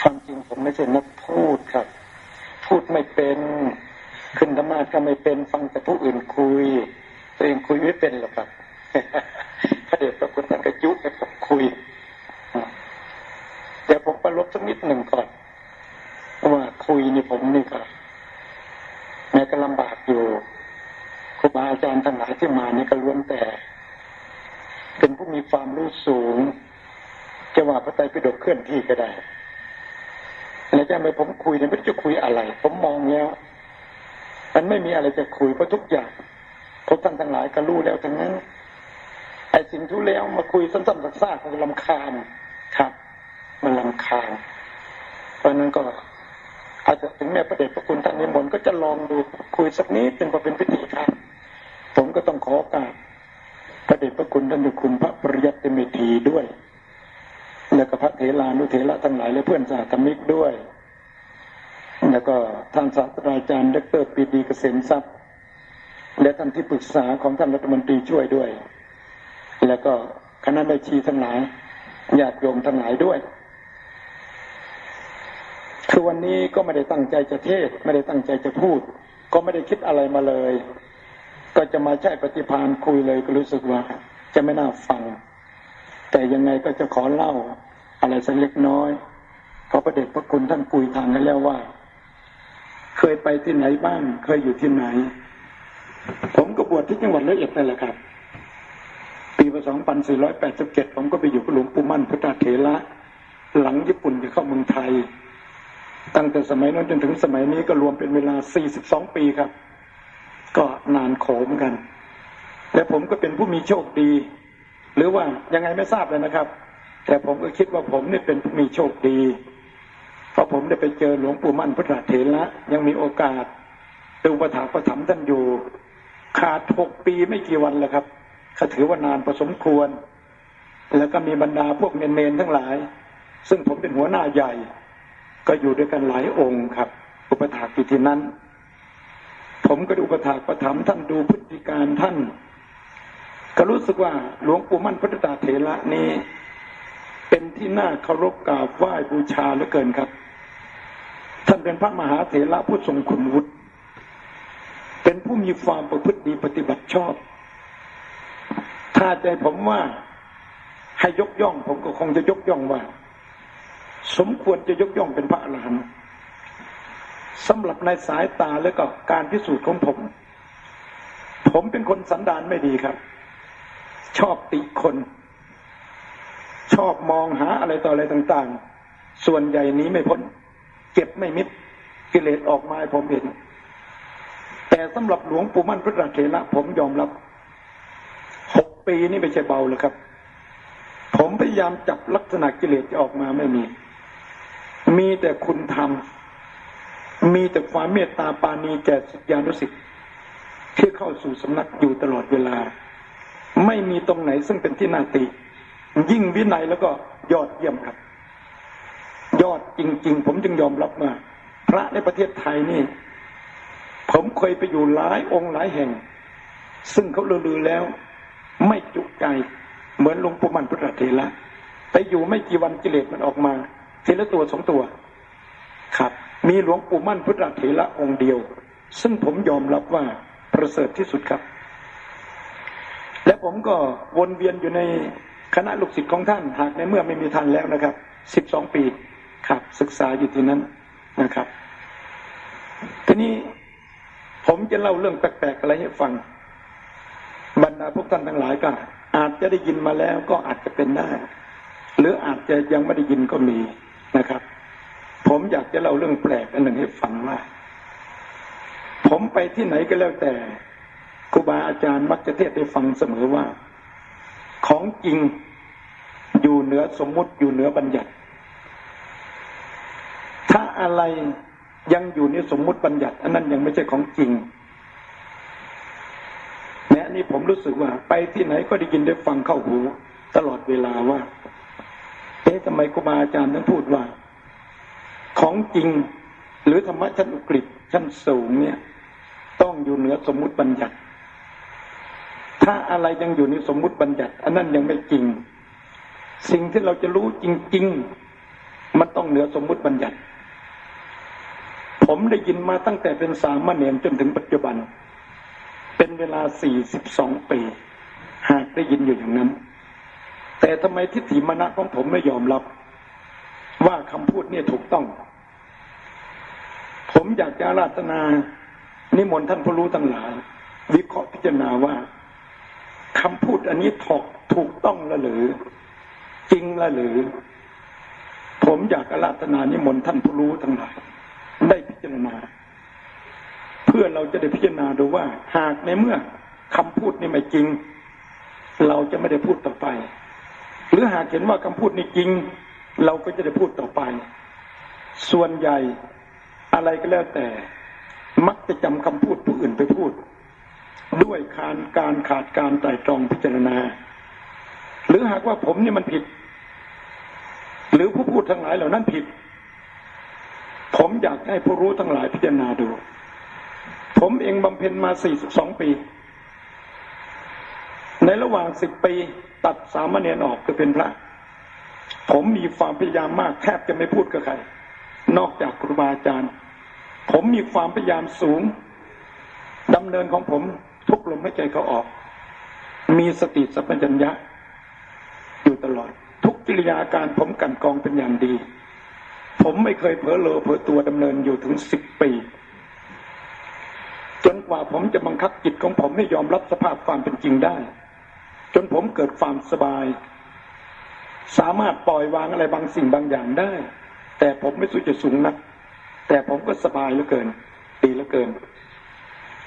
ความจริงผมไม่ใช่นักพูดครับ พูดไม่เป็นขึ้นธรรมาก็ไม่เป็นฟังแต่ผู้อื่นคุย ตัวเองคุยไม่เป็นหรอกครับพระเดชพระคุณท่านก็ยุให้ผมคุยเดี๋ยวผมประลบสักนิดหนึ่งก่อนเพราะว่าคุยนี่ผมนี่ก็แม้ก็ลำบากอยู่ครูบาอาจารย์ทั้งหลายที่มานี่ก็ล้วนแต่ เป็นผู้มีความรู้สูงจะว่าพระไตรปิฎกเคลื่อนที่ก็ได้ แล้วจะไม่ผมคุยเนี่ยไม่รู้จะคุยอะไร ผมมองแล้ว มันไม่มีอะไรจะคุยเพราะทุกอย่างพวกท่านทั้งหลายก็รู้แล้วทั้งนั้นไอ้สิ่งทุแล้วมาคุยสั้นๆซากๆมันลำคาญครับ มันลำคาญเพราะนั้นก็อาจจะถึงแม้ประเด็จพระคุณท่านนิมนต์ก็จะลองดูคุยสักนิดเป็นพอเป็นพิธีครับ ผมก็ต้องขอโอกาสพระเดชพระคุณท่านเจ้าคุณพระปริยัติเมธีด้วย แล้วก็พระเถรานุเถระทั้งหลายและเพื่อนสาธมิกด้วย แล้วก็ท่านศาสตราจารย์ดรปีดีเกษมทรัพย์ และท่านที่ปรึกษาของท่านรัฐมนตรีช่วยด้วย แล้วก็คณะบัญชีทั้งหลายญาติโยมทั้งหลายด้วยคือวันนี้ก็ไม่ได้ตั้งใจจะเทศ ไม่ได้ตั้งใจจะพูด ก็ไม่ได้คิดอะไรมาเลย ก็จะมาใช้ปฏิพานคุยเลยก็รู้สึกว่า จะไม่น่าฟัง แต่ยังไงก็จะขอเล่า อะไรสักเล็กน้อยเพราะประเด็จพระคุณท่านปุยทางกันแล้วว่า เคยไปที่ไหนบ้าง เคยอยู่ที่ไหน ผมก็บวชที่จังหวัดร้อยเอ็ดนั่นแหละครับ ปีพศ2487 ผมก็ไปอยู่กับหลวงปู่มั่นพุทธเถระหลังญี่ปุ่นจะเข้าเมืองไทย ตั้งแต่สมัยนั้นจนถึงสมัยนี้ก็รวมเป็นเวลา 42 ปีครับ ก็นานโขมกัน และผมก็เป็นผู้มีโชคดี หรือว่ายังไงไม่ทราบเลยนะครับ แต่ผมก็คิดว่าผมนี่เป็นผู้มีโชคดี เพราะผมได้ไปเจอหลวงปู่มั่นพุทธเถระยังมีโอกาสดูประถาประถมท่านอยู่ ขาดหกปีไม่กี่วันแล้วครับเขาถือว่านานพอสมควร แล้วก็มีบรรดาพวกเนนๆทั้งหลาย ซึ่งผมเป็นหัวหน้าใหญ่ ก็อยู่ด้วยกันหลายองค์ครับ อุปถากอยู่ที่นั้น ผมก็ดูอุปถากประถมท่านดูพฤติการท่าน ก็รู้สึกว่าหลวงปู่มั่นพุทธตาเถระนี้ เป็นที่น่าเคารพกราบไหว้บูชาเหลือเกินครับ ท่านเป็นพระมหาเถระผู้ทรงคุณวุฒิเป็นผู้มีความประพฤติดีปฏิบัติชอบ ถ้าใจผมว่าให้ยกย่องผมก็คงจะยกย่องว่า สมควรจะยกย่องเป็นพระอรหันต์สำหรับในสายตาแล้วก็การพิสูจน์ของผม ผมเป็นคนสันดานไม่ดีครับ ชอบติคน ชอบมองหาอะไรต่ออะไรต่างๆ ส่วนใหญ่นี้ไม่พ้น เก็บไม่มิดกิเลสออกมาให้ผมเห็น แต่สำหรับหลวงปู่มั่นพุทธเถระผมยอมรับหกปีนี่ไม่ใช่เบาเลยครับ ผมพยายามจับลักษณะกิเลสจะออกมาไม่มี มีแต่คุณธรรม มีแต่ความเมตตาปาณีแก่สิทธิานุสิทธิ์ที่เข้าสู่สำนักอยู่ตลอดเวลา ไม่มีตรงไหนซึ่งเป็นที่น่าติ ยิ่งวินัยแล้วก็ยอดเยี่ยมครับ ยอดจริง ๆ ผมจึงยอมรับว่าพระในประเทศไทยนี่ ผมเคยไปอยู่หลายองค์หลายแห่ง ซึ่งเขาลือแล้ว ไม่จุใจเหมือนหลวงปู่มันพุทธเถระไปอยู่ไม่กี่วันกิเลสมันออกมาทีละตัวสองตัว ครับ มีหลวงปู่มั่นพุทธเถระองค์เดียว ซึ่งผมยอมรับว่าประเสริฐที่สุดครับ และผมก็วนเวียนอยู่ใน คณะลูกศิษย์ของท่านหากในเมื่อไม่มีท่านแล้วนะครับสิบสองปีครับ ศึกษาอยู่ที่นั้นนะครับ ทีนี้ผมจะเล่าเรื่องแปลกๆอะไรให้ฟัง บรรดาพวกท่านทั้งหลายก็ อาจจะได้ยินมาแล้วก็อาจจะเป็นได้ หรืออาจจะยังไม่ได้ยินก็มีนะครับ ผมอยากจะเล่าเรื่องแปลกอันหนึ่งให้ฟังว่าผมไปที่ไหนก็แล้วแต่ครูบาอาจารย์มักจะเทศให้ฟังเสมอว่า ของจริงอยู่เหนือสมมุติอยู่เหนือบัญญัติ ถ้าอะไรยังอยู่ในสมมุติบัญญัติอันนั้นยังไม่ใช่ของจริงแม้นี่ผมรู้สึกว่า ไปที่ไหนก็ได้ยินได้ฟังเข้าหูตลอดเวลาว่า เอ๊ะทำไมครูบาอาจารย์นั้นพูดว่า ของจริงหรือธรรมะชั้นอุกฤษชั้นสูงเนี่ย ต้องอยู่เหนือสมมุติบัญญัติ ถ้าอะไรยังอยู่ในสมมุติบัญญัติ อันนั้นยังไม่จริง สิ่งที่เราจะรู้จริง ๆ มันต้องเหนือสมมุติบัญญัติ ผมได้ยินมาตั้งแต่เป็นสามเณรจนถึงปัจจุบัน เป็นเวลา42ปี หากได้ยินอยู่อย่างนั้น แต่ทำไมทิฏฐิมณะของผมไม่ยอมรับ ว่าคำพูดเนี่ยถูกต้อง ผมอยากจะราธนา นิมนต์ท่านผู้รู้ทั้งหลายวิเคราะห์พิจารณาว่า คำพูดอันนี้ถกถูกต้องละหรือ จริงละหรือ ผมอยากอาราธนานิมนต์ท่านผู้รู้ทั้งหลายได้พิจารณา เพื่อเราจะได้พิจารณาดูว่า หากในเมื่อคำพูดนี้ไม่จริง เราจะไม่ได้พูดต่อไป หรือหากเห็นว่าคำพูดนี้จริง เราก็จะได้พูดต่อไป ส่วนใหญ่อะไรก็แล้วแต่ มักจะจำคำพูดผู้อื่นไปพูด ด้วยการการขาดการไตร่ตรองพิจารณา หรือหากว่าผมเนี่ยมันผิด หรือผู้พูดทั้งหลายเหล่านั้นผิด ผมอยากให้ผู้รู้ทั้งหลายพิจารณาดู ผมเองบำเพ็ญมา42ปี ในระหว่าง10ปีตัดสามเณรออกคือเป็นพระ ผมมีความพยายามมากแทบจะไม่พูดกับใคร นอกจากครูบาอาจารย์ ผมมีความพยายามสูงดำเนินของผม ทุกลมหายใจเขาออก มีสติสัมปชัญญะ อยู่ตลอด ทุกกิริยาการผมกันกองเป็นอย่างดี ผมไม่เคยเผลอเลอเผลอตัวดำเนินอยู่ถึงสิบปีจนกว่าผมจะบังคับจิตของผมให้ยอมรับสภาพความเป็นจริงได้ จนผมเกิดความสบาย สามารถปล่อยวางอะไรบางสิ่งบางอย่างได้ แต่ผมไม่สู้จะสูงนัก แต่ผมก็สบายเหลือเกิน ดีเหลือเกิน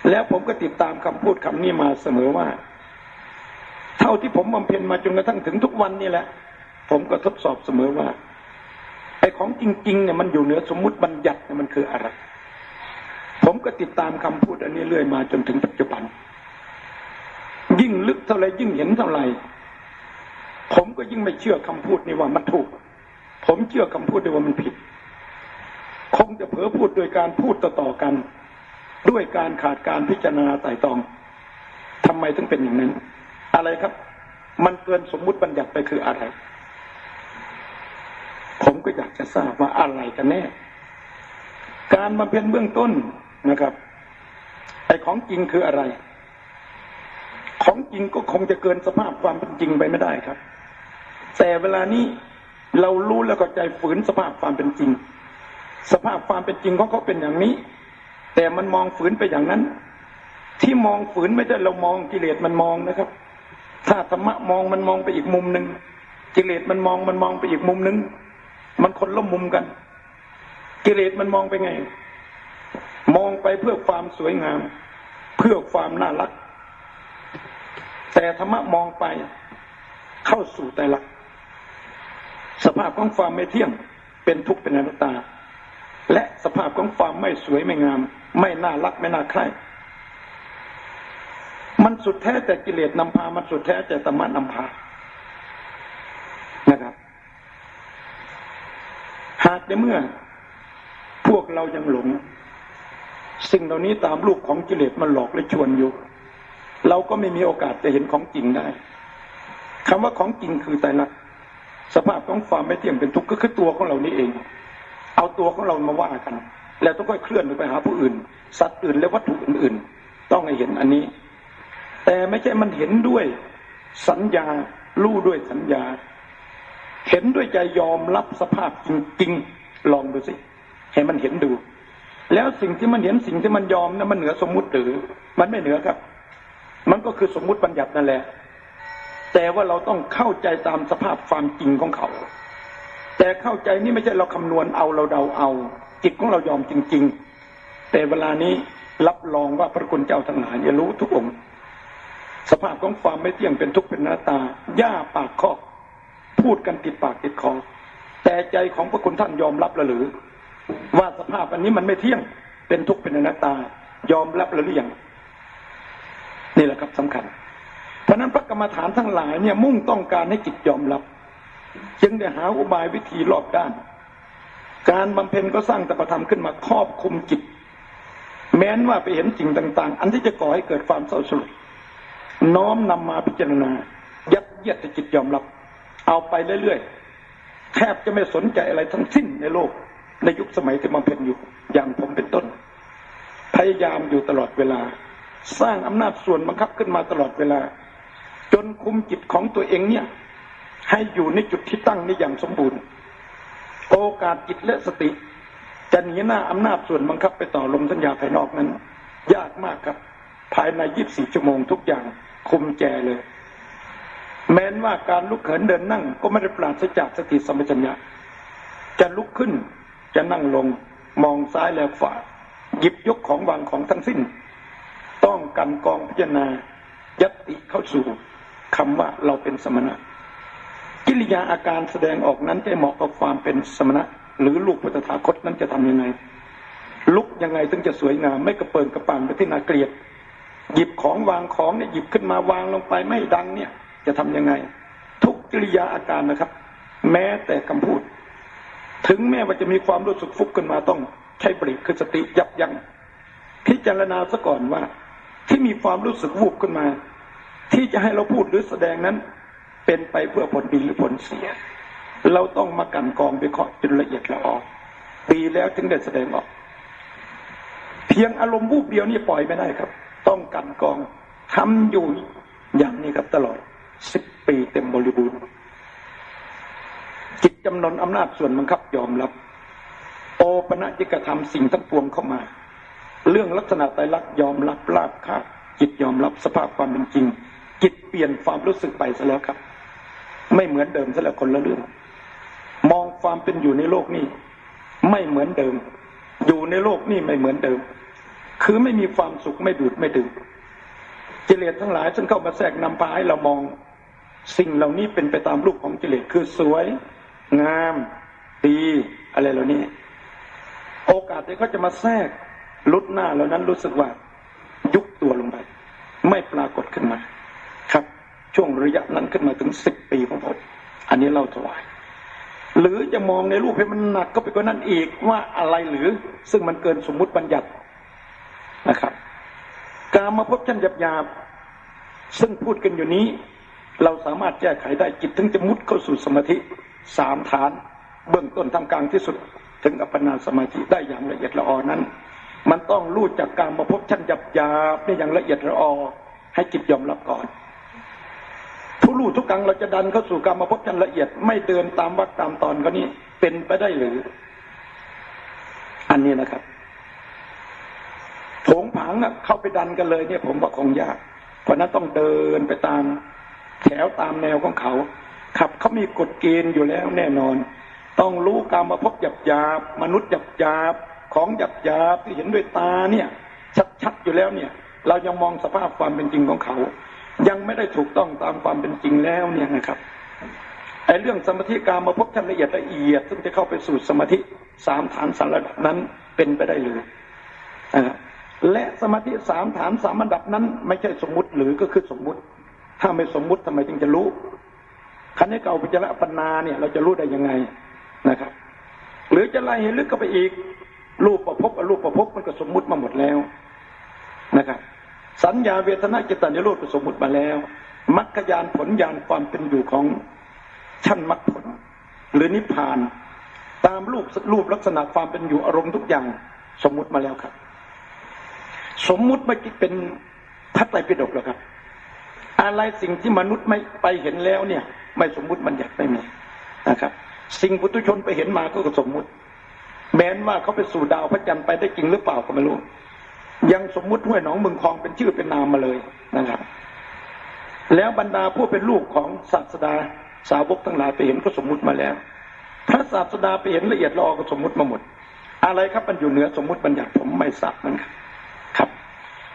แล้วผมก็ติดตามคำพูดคำนี้มาเสมอว่า เท่าที่ผมบำเพ็ญมาจนกระทั่งถึงทุกวันนี่แหละ ผมก็ทดสอบเสมอว่าไอ้ของจริงๆเนี่ยมันอยู่เหนือสมมุติบัญญัติเนี่ยมันคืออะไร ผมก็ติดตามคำพูดอันนี้เรื่อยมาจนถึงปัจจุบัน ยิ่งลึกเท่าไรยิ่งเห็นเท่าไรผมก็ยิ่งไม่เชื่อคำพูดนี้ว่ามันถูก ผมเชื่อคำพูดนี้ว่ามันผิด คงจะเผลอพูดโดยการพูดต่อๆกัน ด้วยการขาดการพิจารณาไต่ตองทำไมถึงเป็นอย่างนั้น อะไรครับ มันเกินสมมุติบัญญัติไปคืออะไร ผมก็อยากจะทราบว่าอะไรกันแน่ การบำเพ็ญเบื้องต้นนะครับไอ้ของจริงคืออะไร ของจริงก็คงจะเกินสภาพความเป็นจริงไปไม่ได้ครับ แต่เวลานี้เรารู้แล้วก็ใจฝืนสภาพความเป็นจริง สภาพความเป็นจริงของเขาเป็นอย่างนี้ แต่มันมองฝืนไปอย่างนั้น ที่มองฝืนไม่ใช่เรามองกิเลสมันมองนะครับ ถ้าธรรมะมองมันมองไปอีกมุมหนึ่งกิเลสมันมองมันมองไปอีกมุมหนึ่งมันคนละมุมกัน กิเลสมันมองไปไง มองไปเพื่อความสวยงาม เพื่อความน่ารัก แต่ธรรมะมองไปเข้าสู่แต่ละสภาพของความไม่เที่ยงเป็นทุกข์เป็นอนัตตา และสภาพของความไม่สวยไม่งาม ไม่น่ารักไม่น่าใคร่มันสุดแท้แต่กิเลสนำพา มันสุดแท้แต่ธรรมะนำพา นะครับ หากในเมื่อ พวกเรายังหลง สิ่งเหล่านี้ตามลูกของกิเลสมันหลอกและชวนอยู่ เราก็ไม่มีโอกาสจะเห็นของจริงได้คำว่าของจริงคือไตรลักษณ์สภาพของความไม่เที่ยงเป็นทุกข์ก็คือตัวของเรานี่เอง เอาตัวของเรามาว่ากัน แล้วต้องค่อยเคลื่อนไปหาผู้อื่น สัตว์อื่นและวัตถุอื่นๆ ต้องให้เห็นอันนี้ แต่ไม่ใช่มันเห็นด้วยสัญญารู้ด้วยสัญญา เห็นด้วยใจยอมรับสภาพจริงๆลองดูสิ ให้มันเห็นดู แล้วสิ่งที่มันเห็นสิ่งที่มันยอมนะั้นมันเหนือสมมุติหรือ มันไม่เหนือครับ มันก็คือสมมุติบัญญัตินั่นแหละ แต่ว่าเราต้องเข้าใจตามสภาพความจริงของเขา แต่เข้าใจนี่ไม่ใช่เราคำนวณเอาเราเดาเอา จิตของเรายอมจริง ๆ แต่เวลานี้รับรองว่าพระคุณเจ้าทั้งหลายจะรู้ทุกองค์สภาพของความไม่เที่ยงเป็นทุกข์เป็นหน้าตาย่าปากคอกพูดกันติดปากติดคอแต่ใจของพระคุณท่านยอมรับหรือ ว่าสภาพอันนี้มันไม่เที่ยงเป็นทุกข์เป็นอนัตตา ยอมรับหรือยังนี่แหละครับสำคัญ เพราะนั้นพระกรรมฐานทั้งหลายเนี่ยมุ่งต้องการให้จิตยอมรับ จึงได้หาอุบายวิธีรอบด้าน การบำเพ็ญก็สร้างตปธรรมขึ้นมาครอบคุมจิต แม้นว่าไปเห็นสิ่งต่าง ๆ อันที่จะก่อให้เกิดความเศร้าสลดน้อมนำมาพิจารณา ยัดเยียดจิตยอมรับ เอาไปเรื่อยๆแทบจะไม่สนใจอะไรทั้งสิ้นในโลก ในยุคสมัยที่มันเป็นอยู่อย่างผมเป็นต้น พยายามอยู่ตลอดเวลา สร้างอำนาจส่วนบังคับขึ้นมาตลอดเวลา จนคุมจิตของตัวเองเนี่ย ให้อยู่ในจุดที่ตั้งนี้อย่างสมบูรณ์ โอกาสจิตและสติ จะหนีหน้าอำนาจส่วนบังคับไปต่อลมสัญญาภายนอกนั้น ยากมากครับ ภายใน24ชั่วโมงทุกอย่างคุมแจเลย แม้นว่าการลุกเขินเดินนั่ง ก็ไม่ได้ปราศจากสติสัมปชัญญะจะลุกขึ้นจะนั่งลงมองซ้ายและขวาหยิบยกของวางของทั้งสิ้น ต้องกันกองพิจารณายัตติเข้าสู่คำว่าเราเป็นสมณะ กิริยาอาการแสดงออกนั้นจะเหมาะกับความเป็นสมณะ หรือลูกพุทธถาคตนั้นจะทำยังไง ลุกยังไงถึงจะสวยงาม ไม่กระเปิงกระปานไปที่นาเกลียด หยิบของวางของเนี่ยหยิบขึ้นมาวางลงไปไม่ดังเนี่ย จะทำยังไง ทุกกิริยาอาการนะครับ แม้แต่คำพูด ถึงแม้ว่าจะมีความรู้สึกฟุกขึ้นมาต้องใช้บริคือสติยับยัง้งพิจารณาซะก่อนว่า ที่มีความรู้สึกวูบขึ้นมา ที่จะให้เราพูดหรือแสดงนั้น เป็นไปเพื่อผลดีหรือผลเสีย เราต้องมากันกองไปเคาะจนละเอียดละออกดีแล้วถึงได้แสดงออก เพียงอารมณ์วูบเดียวนี่ปล่อยไม่ได้ครับ ต้องกันกองทำอยู่อย่างนี้ครับตลอดสิบปีเต็มบริบูรณ์จิตจำนนอำนาจส่วนบังคับยอมรับ โอปณะจิกธรรมสิ่งทั้งปวงเข้ามา เรื่องลักษณะไตรลักษณ์ยอมรับลาบคาบจิตยอมรับสภาพความเป็นจริง จิตเปลี่ยนความรู้สึกไปซะแล้วครับ ไม่เหมือนเดิมซะแล้วคนละเรื่อง มองความเป็นอยู่ในโลกนี้ ไม่เหมือนเดิม อยู่ในโลกนี้ไม่เหมือนเดิม คือไม่มีความสุขไม่ดูดไม่ดื่มกิเลสทั้งหลายซึ่งเข้ามาแทรกนำพาให้เรามอง สิ่งเหล่านี้เป็นไปตามรูปของกิเลสคือสวย งามดีอะไรเหล่านี้ โอกาสที่เขาจะมาแทรกลุดหน้าเหล่านั้นรู้สึกว่า ยุบตัวลงไป ไม่ปรากฏขึ้นมา ช่วงระยะนั้นขึ้นมาถึงสิบปีของผม อันนี้เล่าถวาย หรือจะมองในรูปให้มันหนักก็ไปกว่านั้นอีกว่าอะไรหรือซึ่งมันเกินสมมุติบัญญัตินะครับ การมาพบชั้นหยาบๆซึ่งพูดกันอยู่นี้ เราสามารถแก้ไขได้จิตถึงจะมุดเข้าสู่สมาธิสามฐาน เบื้องต้นทำกลางที่สุด ถึงอัปปนาสมาธิได้อย่างละเอียดละออนั้น มันต้องรู้จากการมาพบชั้นหยาบหยาบในอย่างละเอียดละออให้จิตยอมรับก่อน ผู้รู้ทุกครั้งเราจะดันเข้าสู่การมาพบชั้นละเอียด ไม่เดินตามวัดตามตอนก็นี้เป็นไปได้หรือ อันนี้นะครับผงผางน่ะเข้าไปดันกันเลยเนี่ย ผมว่าคงยาก เพราะนั้นต้องเดินไปตาม แถวตามแนวของเขาครับเขามีกฎเกณฑ์อยู่แล้วแน่นอน ต้องรู้การมาพบหยับหยาบมนุษย์หยับหยาบของหยับหยาบที่เห็นด้วยตาเนี่ย ชัดๆอยู่แล้วเนี่ย เรายังมองสภาพความเป็นจริงของเขา ยังไม่ได้ถูกต้องตามความเป็นจริงแล้วเนี่ยนะครับไอ้เรื่องสมาธิการมาพบชั้นละเอียดละเอียด ซึ่งจะเข้าไปสู่สมาธิสามฐานสามระดับนั้นเป็นไปได้เลยอ่าและสมาธิสามฐานสามระดับนั้น ไม่ใช่สมมุติหรือก็คือสมมุติ ถ้าไม่สมมุติทำไมจึงจะรู้คันนี้เก่าปัจจระปัญนาเนี่ยเราจะรู้ได้ยังไงนะครับ หรือจะไล่ให้ลึกเข้าไปอีกรูปประพบอรูปประพบมันก็สมมุติมาหมดแล้วนะครับ สัญญาเวทนาจิตตานิโรธก็สมมุติมาแล้วมรรคยานผลยานความเป็นอยู่ของชั้นมรรคผล หรือนิพพาน ตามรูปรูปลักษณะความเป็นอยู่อารมณ์ทุกอย่างสมมุติมาแล้วครับ สมมุติไม่เป็นพระไตรปิฎกหรอกครับ อะไรสิ่งที่มนุษย์ไม่ไปเห็นแล้วเนี่ย ไม่สมมุติมันอยากไม่มีนะครับ สิ่งปุถุชนไปเห็นมาก็สมมุติ แม้นว่าเขาไปสู่ดาวพระจันทร์ไปได้จริงหรือเปล่าก็ไม่รู้ ยังสมมุติห้วยหนองมึงคลองเป็นชื่อเป็นนามมาเลยนะครับ แล้วบรรดาผู้เป็นลูกของศาสดาสาวกทั้งหลายไปเห็นก็สมมุติมาแล้ว พระศาสดาไปเห็นละเอียดลออก็สมมุติมาหมด อะไรครับมันอยู่เหนือสมมุติบัญญัติผมไม่ทราบมันครับ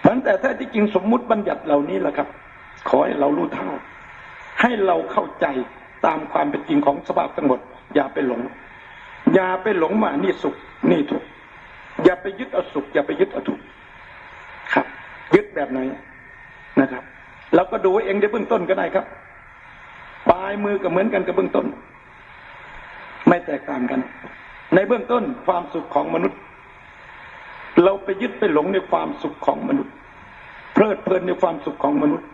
เพราะแต่ถ้าที่จริงสมมุติบัญญัติเหล่านี้แหละครับ ขอให้เรารู้เท่า ให้เราเข้าใจตามความเป็นจริงของสภาพทั้งหมด อย่าไปหลง อย่าไปหลงว่านี่สุขนี่ทุกข์อย่าไปยึดเอาสุข อย่าไปยึดเอาทุกข์ ครับ ยึดแบบไหนนะครับเราก็ดูเองในเบื้องต้นก็ได้ครับ ปลายมือก็เหมือนกันกับเบื้องต้น ไม่แตกต่างกัน ในเบื้องต้นความสุขของมนุษย์ เราไปยึดไปหลงในความสุขของมนุษย์ เพลิดเพลินในความสุขของมนุษย์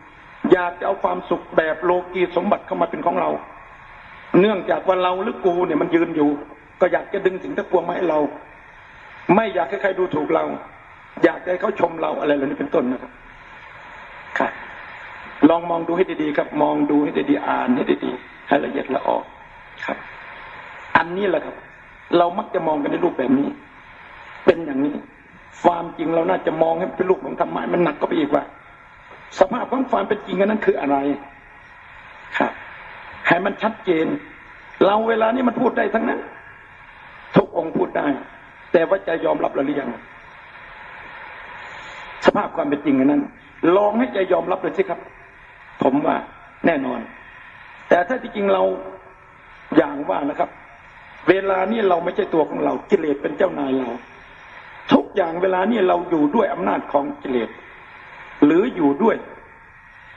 อยากจะเอาความสุขแบบโลกีสมบัติเข้ามาเป็นของเรา เนื่องจากว่าเราหรือกูเนี่ยมันยืนอยู่ ก็อยากจะดึงสิ่งทั้งปวงมาให้เรา ไม่อยากให้ใครดูถูกเรา อยากให้เขาชมเราอะไรเหล่านี้เป็นต้นนะครับค่ะลองมองดูให้ดีๆครับ มองดูให้ดีๆอ่านให้ดีๆให้ละเอียดละออกครับ อันนี้แหละครับ เรามักจะมองกันในรูปแบบนี้ เป็นอย่างนี้ความจริงเราน่าจะมองให้เป็นรูปของธรรมะมันหนักก็ไปอีกว่า สภาพของความเป็นจริงนนั้นคืออะไรครับให้มันชัดเจน เราเวลานี้มันพูดได้ทั้งนั้น ทุกองค์พูดได้ แต่ว่าจะยอมรับหรือยัง สภาพความเป็นจริงนั้น ลองให้ใจยอมรับเลยสิครับ ผมว่าแน่นอน แต่ถ้าที่จริงเราอย่างว่านะครับ เวลานี้เราไม่ใช่ตัวของเรากิเลสเป็นเจ้านายเรา ทุกอย่างเวลานี้เราอยู่ด้วยอำนาจของกิเลสหรืออยู่ด้วย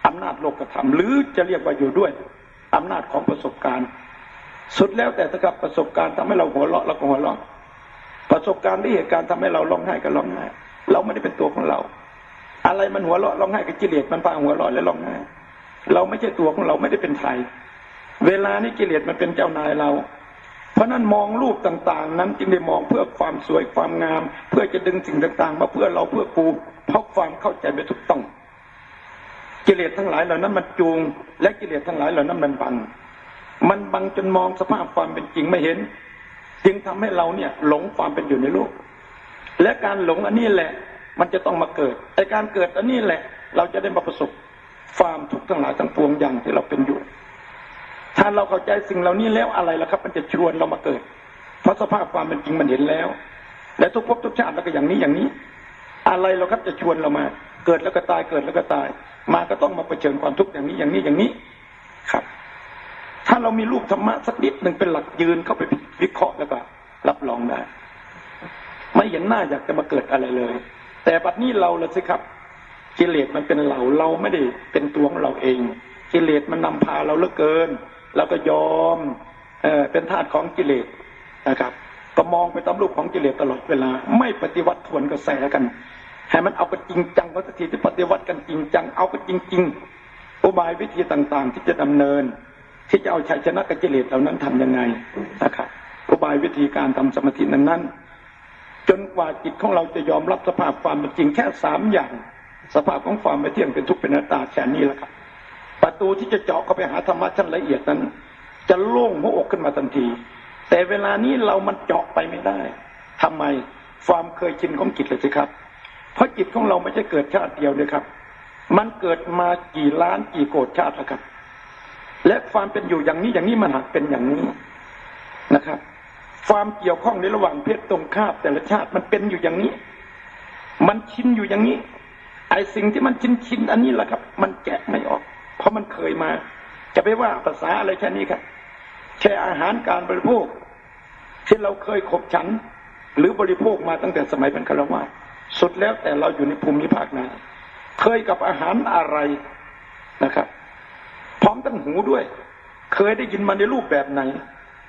อำนาจโลกธรรม หรือจะเรียกว่าอยู่ด้วยอำนาจของประสบการณ์ สุดแล้วแต่ถ้าครับประสบการณ์ทำให้เราหัวเราะเราก็หัวเราะประสบการณ์ที่เหตุการณ์ทำให้เราร้องไห้ก็ร้องไห้ เราไม่ได้เป็นตัวของเรา อะไรมันหัวเราะร้องไห้กับกิเลสมันพาหัวเราะและร้องไห้เราไม่ใช่ตัวของเราไม่ได้เป็นไทย เวลานี้กิเลสมันเป็นเจ้านายเรา เพราะนั้นมองรูปต่างๆ นั้นจึงได้มองเพื่อความสวยความงาม เพื่อจะดึงสิ่งต่างๆ มาเพื่อเราเพื่อกูเพราะความเข้าใจไม่ถูกต้อง กิเลสทั้งหลายเหล่านั้นมันจูง และกิเลสทั้งหลายเหล่านั้นมันบัง มันบังจนมองสภาพความเป็นจริงไม่เห็น จึงทำให้เราเนี่ยหลงความเป็นอยู่ในโลก และการหลงอันนี้แหละ มันจะต้องมาเกิดไอการเกิดอันนี้แหละ เราจะได้มาประสบความทุกข์ทั้งหลายทั้งปวงอย่างที่เราเป็นอยู่ ถ้าเราเข้าใจสิ่งเหล่านี้แล้วอะไรล่ะครับ มันจะชวนเรามาเกิด เพราะสภาพความเป็นจริงมันเห็นแล้ว และทุกภพทุกชาติแล้วก็อย่างนี้อย่างนี้ อะไรเราครับจะชวนเรามา เกิดแล้วก็ตายเกิดแล้วก็ตาย มาก็ต้องมาเผชิญความทุกข์อย่างนี้อย่างนี้อย่างนี้ครับ ถ้าเรามีลูกธรรมะสักนิดหนึ่งเป็นหลักยืนเข้าไปวิเคราะห์แล้วก็รับรองได้ ไม่เห็นหน้าอยากจะมาเกิดอะไรเลย แต่บัดนี้เราละสิครับกิเลสมันเป็นเราเราไม่ได้เป็นตัวของเราเองกิเลสมันนำพาเราเลือเกินเราก็ยอมเออเป็นทาสของกิเลสนะครับ ก็มองไปตามรูปของกิเลสตลอดเวลา ไม่ปฏิวัติทวนกระแสกันให้มันเอากันจริงจังวัตถีที่ปฏิวัติกันจริงจังเอากันจริงๆอุบายวิธีต่างๆ ที่จะดำเนิน ที่จะเอาชัยชนะกับกิเลสเหล่านั้นทํำยังไงนะครับอุบายวิธีการทำสมาธินั้นนั้นๆ จนกว่าจิตของเราจะยอมรับสภาพความเป็นจริงแค่สามอย่าง สภาพของความไม่เที่ยงเป็นทุกข์เป็นอนัตตาแค่นี้แหละครับ ประตูที่จะเจาะเข้าไปหาธรรมะชั้นละเอียดนั้น จะโล่งหัวอกขึ้นมาทันที แต่เวลานี้เรามันเจาะไปไม่ได้ทำไมความเคยชินของจิตเลยสิครับ เพราะจิตของเราไม่ใช่เกิดชาติเดียวเลยครับ มันเกิดมากี่ล้านกี่โกรธชาติแล้วครับ และความเป็นอยู่อย่างนี้อย่างนี้มันหักเป็นอย่างนี้นะครับ ความเกี่ยวข้องในระหว่างเพศตรงข้ามแต่ละชาติมันเป็นอยู่อย่างนี้ มันชินอยู่อย่างนี้ ไอ้สิ่งที่มันชินชินอันนี้แหละครับ มันแกะไม่ออก เพราะมันเคยมา จะไปว่าภาษาอะไรแค่นี้ครับแค่อาหารการบริโภค ที่เราเคยขบฉัน หรือบริโภคมาตั้งแต่สมัยเป็นคารวะสุดแล้วแต่เราอยู่ในภูมิภาคไหนเคยกับอาหารอะไรนะครับ พร้อมตั้งหูด้วย เคยได้ยินมาในรูปแบบไหน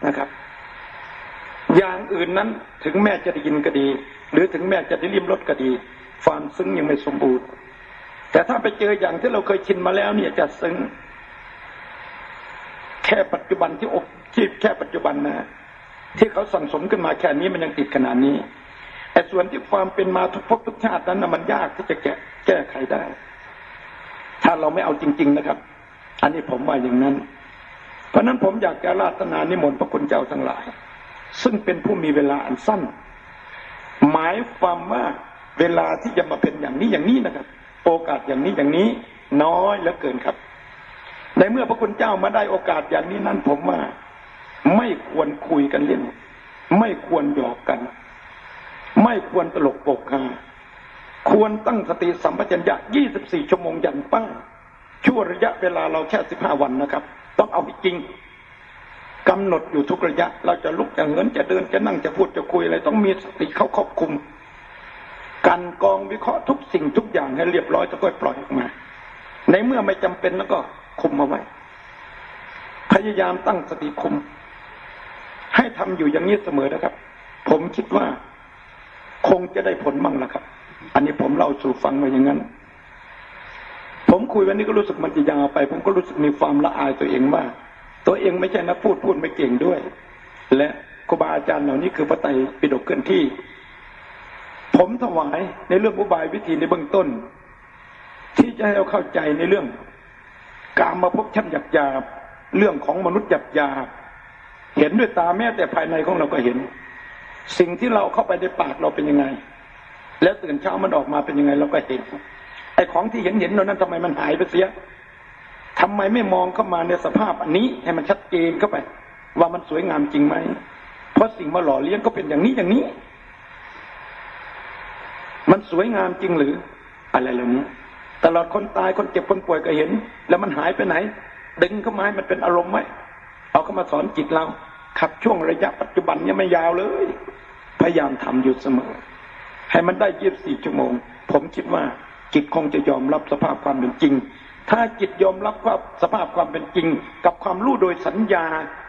นะครับ อย่างอื่นนั้นถึงแม้จะได้ยินก็ดี หรือถึงแม้จะได้ริมรสก็ดีความซึ้งยังไม่สมบูรณ์ แต่ถ้าไปเจออย่างที่เราเคยชินมาแล้วเนี่ยจะซึ้ง แค่ปัจจุบันที่อบที่แค่ปัจจุบันนะที่เขาสั่งสมขึ้นมาแค่นี้มันยังติดขนาดนี้แต่ส่วนที่ความเป็นมาทุกภพทุกชาตินั้นนะมันยากที่จะแก้แก้ไขได้ ถ้าเราไม่เอาจริง ๆนะครับ อันนี้ผมว่าอย่างนั้น เพราะนั้นผมอยากจะราตนานิมนต์พระคุณเจ้าทั้งหลาย ซึ่งเป็นผู้มีเวลาอันสั้น หมายความว่าเวลาที่จะมาเป็นอย่างนี้อย่างนี้นะครับ โอกาสอย่างนี้อย่างนี้ น้อยเหลือเกินครับ ในเมื่อพระคุณเจ้ามาได้โอกาสอย่างนี้นั้นผมว่า ไม่ควรคุยกันเล่น ไม่ควรหยอกกัน ไม่ควรตลกโปกฮาควรตั้งสติสัมปชัญญะ 24 ชั่วโมงยันปั้งชั่วระยะเวลาเราแค่ 15 วันนะครับ ต้องเอาให้จริง กำหนดอยู่ทุกระยะ เราจะลุกจะเหินจะเดินจะนั่งจะพูดจะคุยอะไรต้องมีสติเข้าควบคุมกันกองวิเคราะห์ทุกสิ่งทุกอย่างให้เรียบร้อยจะค่อยปล่อยออกมา ในเมื่อไม่จำเป็นแล้วก็คุมเอาไว้ พยายามตั้งสติคุม ให้ทำอยู่อย่างนี้เสมอนะครับ ผมคิดว่าคงจะได้ผลมั่งละครับ อันนี้ผมเล่าสู่ฟังมาอย่างนั้น ผมคุยวันนี้ก็รู้สึกมันจะยาวไป ผมก็รู้สึกมีความละอายตัวเองว่า ตัวเองไม่ใช่นักพูดพูดไม่เก่งด้วย และครูบาอาจารย์เหล่านี้คือพระไตรปิฎกเคลื่อนที่ ผมถวายในเรื่องอุบายวิธีในเบื้องต้น ที่จะให้เราเข้าใจในเรื่อง การมาพบชั้นหยาบหยาบเรื่องของมนุษย์หยาบหยาบเห็นด้วยตาแม้แต่ภายในของเราก็เห็น สิ่งที่เราเข้าไปในปากเราเป็นยังไง แล้วตื่นเช้ามันออกมาเป็นยังไงเราก็เห็นไอ้ของที่เห็นเห็นเรานั้นทำไมมันหายไปเสีย ทำไมไม่มองเข้ามาในสภาพอันนี้ ให้มันชัดเจนเข้าไป ว่ามันสวยงามจริงไหมเพราะสิ่งมาหล่อเลี้ยงก็เป็นอย่างนี้อย่างนี้ มันสวยงามจริงหรือ อะไรเหล่านี้ตลอดคนตายคนเจ็บคนป่วยก็เห็น แล้วมันหายไปไหน ดึงเข้ามาให้มันเป็นอารมณ์ไหมเอาเข้ามาสอนจิตเราขับช่วงระยะปัจจุบันเนี่ยไม่ยาวเลย พยายามทำอยู่เสมอ ให้มันได้ยี่บสี่ชั่วโมง ผมคิดว่าจิตคงจะยอมรับสภาพความเป็นจริง ถ้าจิตยอมรับว่าสภาพความเป็นจริง กับความรู้โดยสัญญา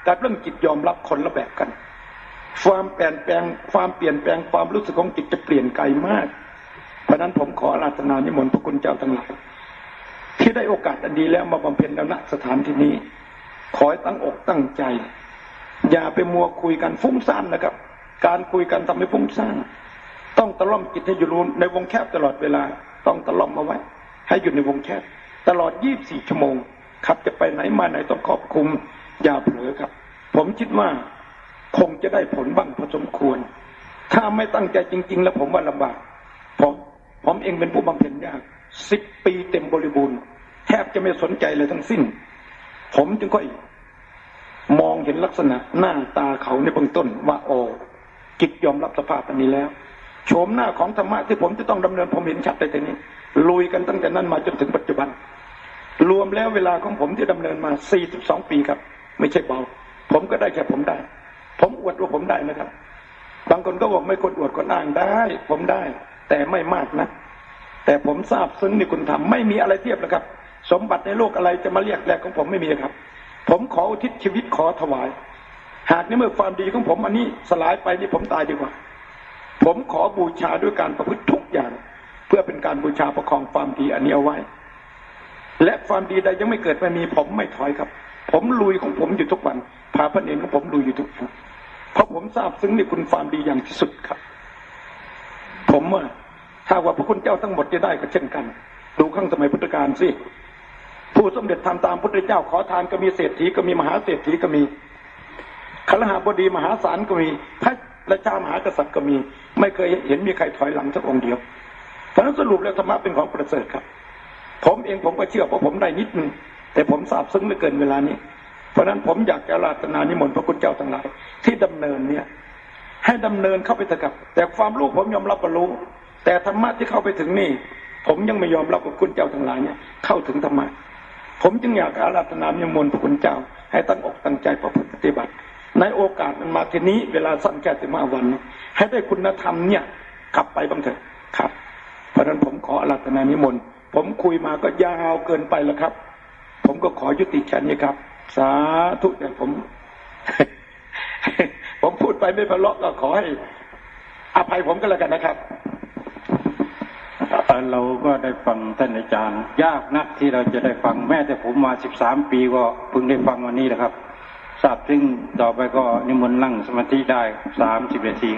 กับเรื่องจิตยอมรับคนละแบบกัน ความเปลี่ยนแปลงความเปลี่ยนแปลงความรู้สึกของจิตจะเปลี่ยนไกลมาก เพราะฉะนั้นผมขออาราธนานิมนต์พระคุณเจ้าทั้งหลายที่ได้โอกาสอันดีแล้วมาบำเพ็ญแล้วณสถานที่นี้ ขอให้ตั้งอกตั้งใจ อย่าไปมัวคุยกันฟุ้งซ่านนะครับ การคุยกันทำให้ฟุ้งซ่านต้องตะล่อมจิตให้อยู่รู้ในวงแคบตลอดเวลา ต้องตะล่อมมาไว้ ให้อยู่ในวงแคบ ตลอด 24 ชั่วโมงขับจะไปไหนมาไหนต้องครอบคุมอย่าเผลอครับ ผมคิดว่าคงจะได้ผลบ้างพอสมควร ถ้าไม่ตั้งใจจริง ๆ แล้วผมว่าลำบากผมผมเองเป็นผู้บำเพ็ญยากสิบปีเต็มบริบูรณ์แทบจะไม่สนใจเลยทั้งสิ้น ผมจึงก็มองเห็นลักษณะหน้าตาเขาในเบื้องต้นว่าโอ้จิตยอมรับสภาพอันนี้แล้วโฉมหน้าของธรรมะที่ผมจะต้องดำเนินผมเห็นชัดในตรงนี้ลุยกันตั้งแต่นั้นมาจนถึงปัจจุบัน รวมแล้วเวลาของผมที่ดำเนินมา 42 ปีครับ ไม่ใช่เบา ผมก็ได้แค่ผมได้ ผมอวดว่าผมได้นะครับ บางคนก็บอกไม่คนอวดคนอ้างได้ ผมได้ แต่ไม่มากนะ แต่ผมทราบซึ้งในคุณธรรมไม่มีอะไรเทียบแล้วครับ สมบัติในโลกอะไรจะมาเรียกแรกของผมไม่มีครับ ผมขออุทิศชีวิตขอถวาย หากในเมื่อความดีของผมอันนี้สลายไปนี่ผมตายดีกว่า ผมขอบูชาด้วยการประพฤติทุกอย่าง เพื่อเป็นการบูชาประคองความดีอันนี้เอาไว้ และความดีใดยังไม่เกิดไม่มีผมไม่ถอยครับ ผมลุยของผมอยู่ทุกวันพาพระเนรของผมลุยอยู่ทุกวันเพราะผมทราบซึ้งในคุณความดีอย่างที่สุดครับ ผมว่าถ้าว่าพระคุณเจ้าทั้งหมดจะได้ก็เช่นกัน ดูข้างสมัยพุทธกาลสิผู้สมเด็จทำตามพุทธเจ้าขอทานก็มีเศรษฐีก็มีมหาเศรษฐีก็มีคลหาบดีมหาศาลก็มีพระราชามหากษัตริย์ก็มี ไม่เคยเห็นมีใครถอยหลังสักองค์เดียวเพราะนั้นสรุปแล้วธรรมะเป็นของประเสริฐครับ ผมเองผมก็เชื่อเพราะผมได้นิดนึงแต่ผมทราบซึ้งเหลือเกินเวลานี้ เพราะฉะนั้นผมอยากจะราตนานิมนต์พระคุณเจ้าทั้งหลายที่ดำเนินเนี่ยให้ดำเนินเข้าไปเถอะครับ แต่ความรู้ผมยอมรับว่ารู้ แต่ธรรมะที่เข้าไปถึงนี่ ผมยังไม่ยอมรับกับคุณเจ้าทั้งหลายเนี่ยเข้าถึงธรรมะผมจึงอยากอาราธนานิมนต์พระคุณเจ้า ให้ตั้งอกตั้งใจประพฤติปฏิบัติ ในโอกาสมันมาทีนี้เวลาสั้นแค่สิบห้าวัน ให้ได้คุณธรรมเนี่ยกลับไปบ้างเถอะครับ เพราะฉะนั้นผมขออาราธนานิมนต์ ผมคุยมาก็ยาวเกินไปแล้วครับ ผมก็ขอยุติแค่นี้ครับ สาธุแต่ผม ผมพูดไปไม่เพราะก็ขอให้ อภัยผมก็แล้วกันนะครับเอ่อเราก็ได้ฟังท่านอาจารย์ ยากนักที่เราจะได้ฟังแม้แต่ผมมาสิบสามปีก็เพิ่งได้ฟังวันนี้แหละครับทราบซึ่งต่อไปก็นิมนต์นั่งสมาธิได้สามสิบนาที